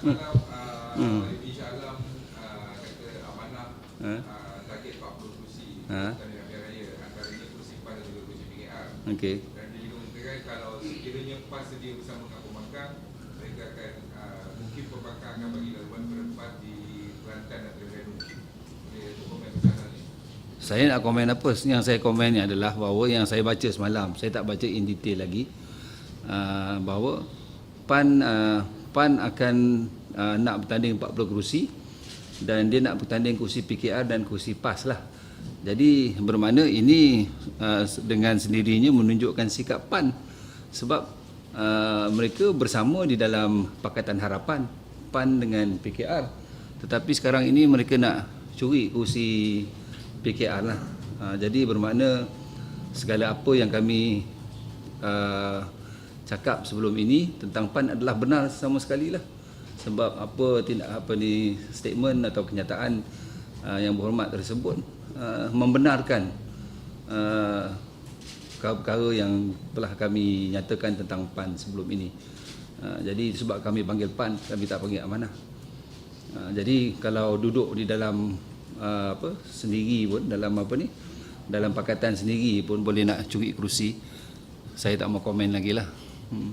Hmm. Indonesia Alam uh, Ha? uh, target 40 kursi Ha? Okey. dan dia juga mengatakan kalau sekiranya PAS sedia bersama dengan pembangkang mereka akan uh, mungkin pembangkang akan bagi laluan berempat di Kelantan dan Terengganu boleh komen bersama ni Saya nak komen apa? Yang saya komen ni adalah bahawa yang saya baca semalam, saya tak baca in detail lagi. Uh, bahawa PAN uh, PAN akan uh, nak bertanding 40 kerusi dan dia nak bertanding kursi PKR dan kursi PAS lah. Jadi bermakna ini uh, dengan sendirinya menunjukkan sikap PAN sebab uh, mereka bersama di dalam Pakatan Harapan PAN dengan PKR. Tetapi sekarang ini mereka nak curi kursi PKR lah. Uh, jadi bermakna segala apa yang kami uh, cakap sebelum ini tentang PAN adalah benar sama sekali lah. Sebab apa tindak apa ni statement atau kenyataan uh, yang berhormat tersebut uh, membenarkan uh, perkara-perkara yang telah kami nyatakan tentang PAN sebelum ini. Uh, jadi sebab kami panggil PAN, kami tak panggil amanah. Uh, jadi kalau duduk di dalam uh, apa sendiri pun dalam apa ni dalam pakatan sendiri pun boleh nak curi kerusi. Saya tak mau komen lagi lah. Hmm.